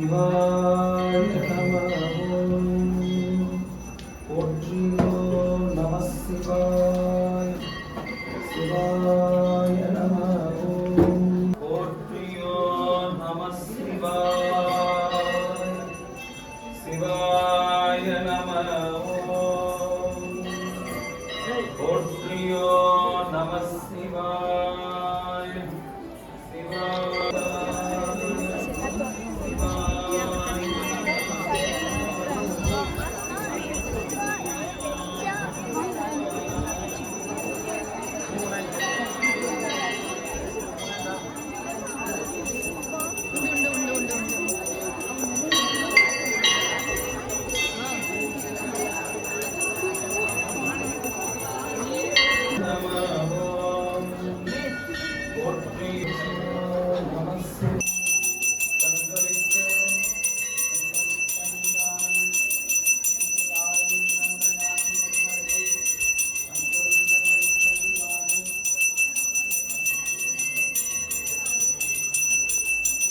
சிவாய போற்றி நம சிவாய சிவாய நம போற்றியோ நம சிவாய சிவாய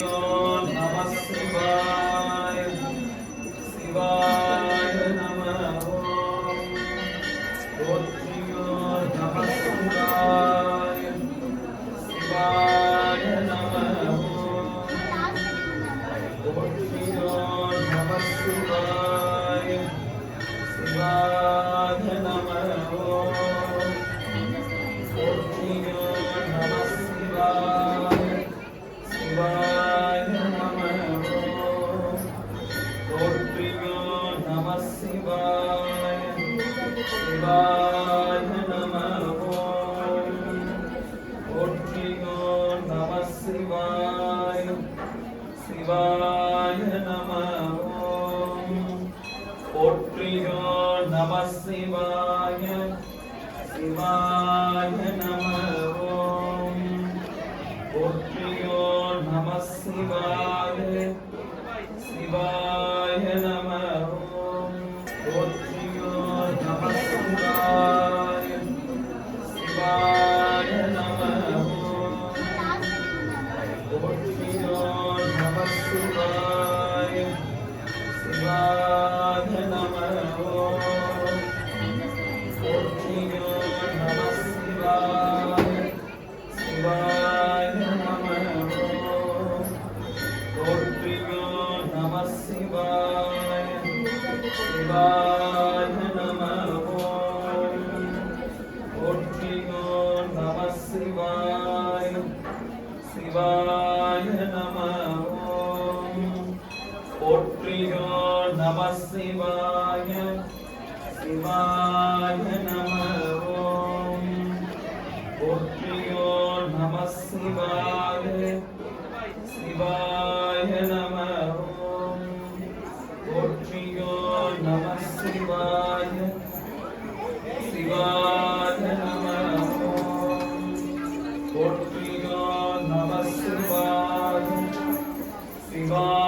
Namaste. नमः शिवाय शिवाय नम ॐ पुत्र्यो नमः शिवाय। शिवाय नमः ॐ पुत्र्यो शिवाय। शिवाय शिवाय शिवाय नमः ओट्टिगो नमः शिवाय शिवाय नमः ओट्टिगो नमः शिवाय शिवाय नमः ओट्टिगो नमः शिवाय போற்றிலோ நம சிவாய சிவாய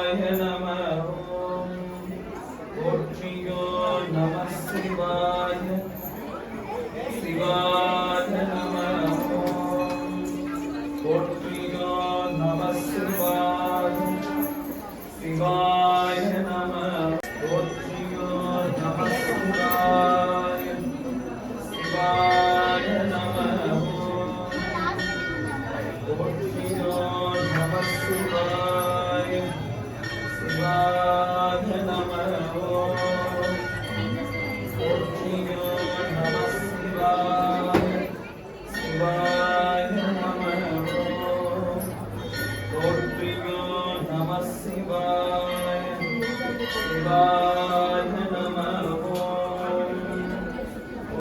Lord, se vai, se vai.